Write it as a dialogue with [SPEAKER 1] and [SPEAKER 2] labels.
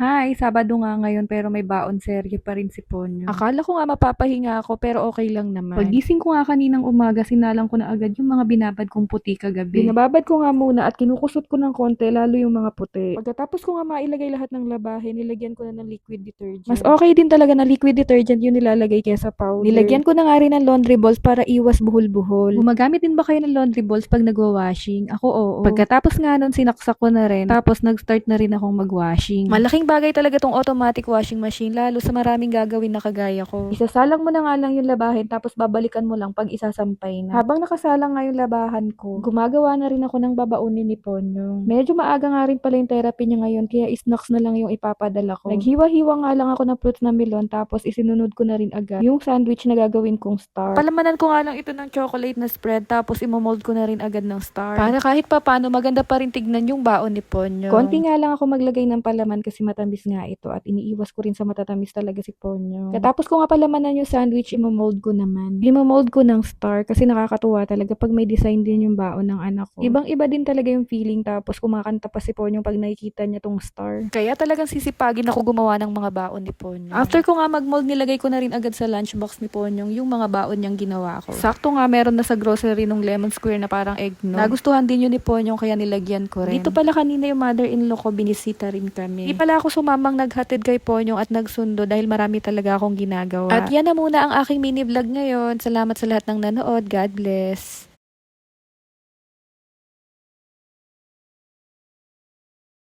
[SPEAKER 1] Hi, Sabado nga ngayon pero may baon serye pa rin si Ponyo. Akala ko nga mapapahinga ako pero okay lang naman. Pagising ko nga kaninang umaga, sinalang ko na agad yung mga binabad kong puti kagabi. Binababad ko nga muna at kinukusot ko ng konti lalo yung mga puti. Pagkatapos ko nga mailagay lahat ng labahin, nilagyan ko na ng liquid detergent. Mas okay din talaga na liquid detergent yung nilalagay kesa powder. Nilagyan ko na nga rin ng laundry balls para iwas buhol-buhol. Gumagamit din ba kayo ng laundry balls pag nagwa-washing? Ako oo. Pagkatapos nga nun, sinaksak ko na rin. Tapos nag-start na rin akong mag-washing. Malaking bagay talaga tong automatic washing machine lalo sa maraming gagawin na kagaya ko. Isasalang mo na nga lang yung labahin tapos babalikan mo lang pag isasampay na. Habang nakasalang nga yung labahan ko, gumagawa na rin ako ng babaunin ni Ponyo. Medyo maaga nga rin pala yung therapy niya ngayon kaya snacks na lang yung ipapadala ko. Naghiwa-hiwa nga lang ako ng fruits na melon tapos isinunod ko na rin agad yung sandwich na gagawin kong star. Palamanan ko nga lang ito ng chocolate na spread tapos imomold ko na rin agad ng star. Para kahit papano maganda pa rin tignan yung baon ni Ponyo. Konti nga lang ako maglagay ng palaman kasi matamis nga ito at iniiwas ko rin sa matatamis talaga si Ponyo. Katapos ko nga palamanan yung sandwich, imomold ko naman. Imomold ko ng star kasi nakakatuwa talaga pag may design din yung baon ng anak ko. Ibang-iba din talaga yung feeling tapos kumakanta pa si Ponyo pag nakikita niya tong star. Kaya talagang sisipagin ako gumawa ng mga baon ni Ponyo. After ko nga magmold, nilagay ko na rin agad sa lunchbox ni Ponyong yung mga baon niyang ginawa ko. Sakto nga meron na sa grocery nung lemon square na parang eggnog. Nagustuhan din yun ni Ponyong kaya nilagyan ko rin. Dito pala kanina yung mother-in-law ko, binisita rin kami. Di pala sumamang naghatid kay Ponyong at nagsundo dahil marami talaga akong ginagawa. At yan na muna ang aking mini vlog ngayon. Salamat sa lahat ng nanood. God bless.